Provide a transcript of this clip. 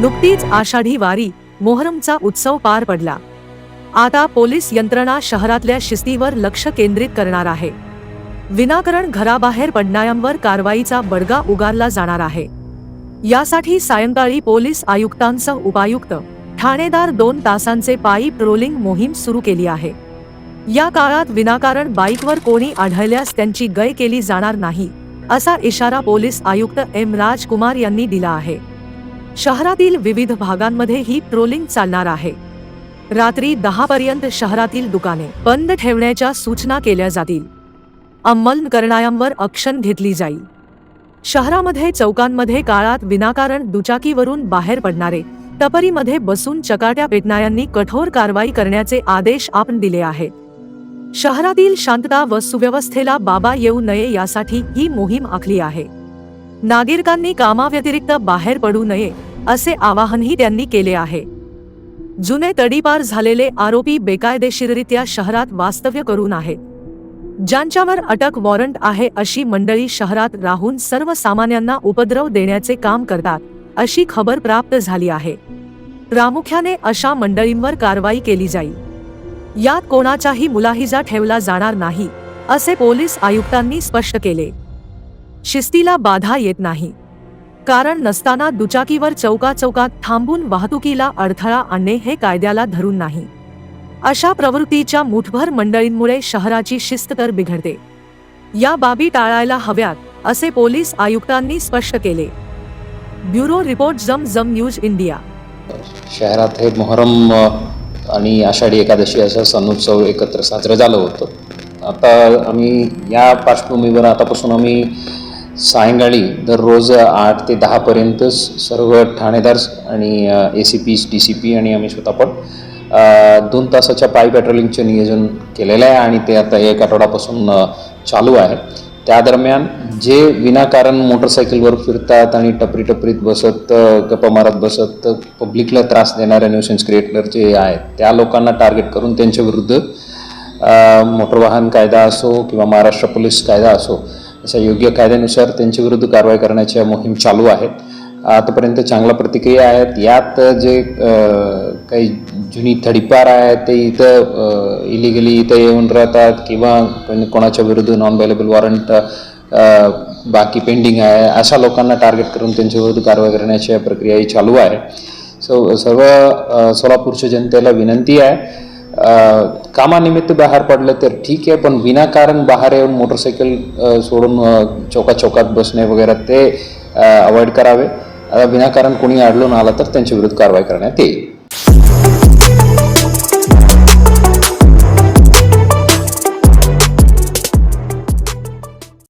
नुकतीच आषाढी वारी मोहरमचा उत्सव पार पडला. आता पोलीस यंत्रणा शहरातल्या शिस्तीवर लक्ष केंद्रित करणार आहे. विनाकारण घराबाहेर पडणाऱ्यांवर कारवाईचा बडगा उगारला जाणार आहे. यासाठी सायंकाळी पोलीस आयुक्तांसह उपायुक्त ठाणेदार दोन तासांचे पायी ट्रोलिंग मोहीम सुरू केली आहे. या काळात विनाकारण बाईकवर कोणी आढळल्यास त्यांची गय केली जाणार नाही असा इशारा पोलीस आयुक्त एम राजकुमार यांनी दिला आहे. शहरातील विविध भागांमध्ये ही ट्रोलिंग चालणार आहे. रात्री दहा पर्यंत शहरातील दुकाने बंद ठेवण्याच्या सूचना केल्या जातील. अंमल करणाऱ्यांवर घेतली जाईल. शहरामध्ये चौकांमध्ये काळात विनाकारण दुचाकीवरून बाहेर पडणारे टपरीमध्ये बसून चकाट्या पेटणाऱ्यांनी कठोर कारवाई करण्याचे आदेश आपण दिले आहेत. शहरातील शांतता व सुव्यवस्थेला बाबा येऊ नये यासाठी ही मोहीम आखली आहे. नागरिकांनी कामाव्यतिरिक्त बाहेर पडू नये असे आवाहनही त्यांनी केले आहे. जुने तडीपार झालेले आरोपी बेकायदेशीररित्या शहरात वास्तव्य करून आहेत. ज्यांच्यावर अटक वॉरंट आहे अशी मंडळी शहरात राहून सर्वसामान्यांना उपद्रव देण्याचे काम करतात अशी खबर प्राप्त झाली आहे. प्रामुख्याने अशा मंडळींवर कारवाई केली जाईल. यात कोणाचाही मुलाहिजा ठेवला जाणार नाही असे पोलीस आयुक्तांनी स्पष्ट केले. शिस्तीला बाधा येत नाही. कारण नसताना दुचाकीवर चौका चौकात थांबून वाहतुकीला अडथळा आणणे हे कायद्याला धरून नाही. अशा प्रवृत्तीच्या मुठभर मंडळींमुळे शहराची शिस्त तर बिघडते. या बाबी टाळायला हव्यात असे पोलीस आयुक्तांनी स्पष्ट केले. ब्युरो रिपोर्ट जम जम न्यूज इंडिया. शहरात हे मोहरम आणि आषाढी एकादशी असं सण उत्सव एकत्र साजरं झालं होतं. आता आम्ही या पार्श्वभूमीवर आतापासून आम्ही सायंकाळी दररोज आठ ते दहापर्यंत सर्व ठाणेदार आणि A C P D C P आणि आम्ही स्वतः पण दोन तासाच्या पाय पॅट्रोलिंगचे नियोजन केलेलं आहे आणि ते आता एक आठवड्यापासून चालू आहे. त्या दरम्यान जे विनाकारण मोटरसायकलवर फिरतात आणि टपरी टपरीत बसत गप्प गप्पा मारत बसत पब्लिकला त्रास देणाऱ्या न्यूसेन्स क्रिएटर जे आहेत त्या लोकांना टार्गेट करून त्यांच्या विरुद्ध मोटर वाहन कायदा असो किंवा महाराष्ट्र पोलीस कायदा असो अशा योग्य कायद्यानुसार त्यांच्या विरुद्ध कारवाई करण्याच्या मोहीम चालू आहेत आतापर्यंत चांगल्या प्रतिक्रिया आहेत. यात जे काही जुनी थडीपार आहेत ते इथं इलिगली इथं येऊन राहतात किंवा कोणाच्या विरुद्ध नॉन अवेलेबल वॉरंट बाकी पेंडिंग आहे अशा लोकांना टार्गेट करून त्यांच्या विरुद्ध कारवाई करण्याच्या प्रक्रियाही चालू आहे. सो सर्व सोलापूरच्या जनतेला विनंती आहे. कामानिमित्त बाहेर पडलं तर ठीक आहे पण विनाकारण बाहेर येऊन मोटरसायकल सोडून चौका चौकात बसणे वगैरे ते अवॉइड करावे. आता विनाकारण कोणी अडलून आलं तर त्यांच्या विरुद्ध कारवाई करण्यात येईल.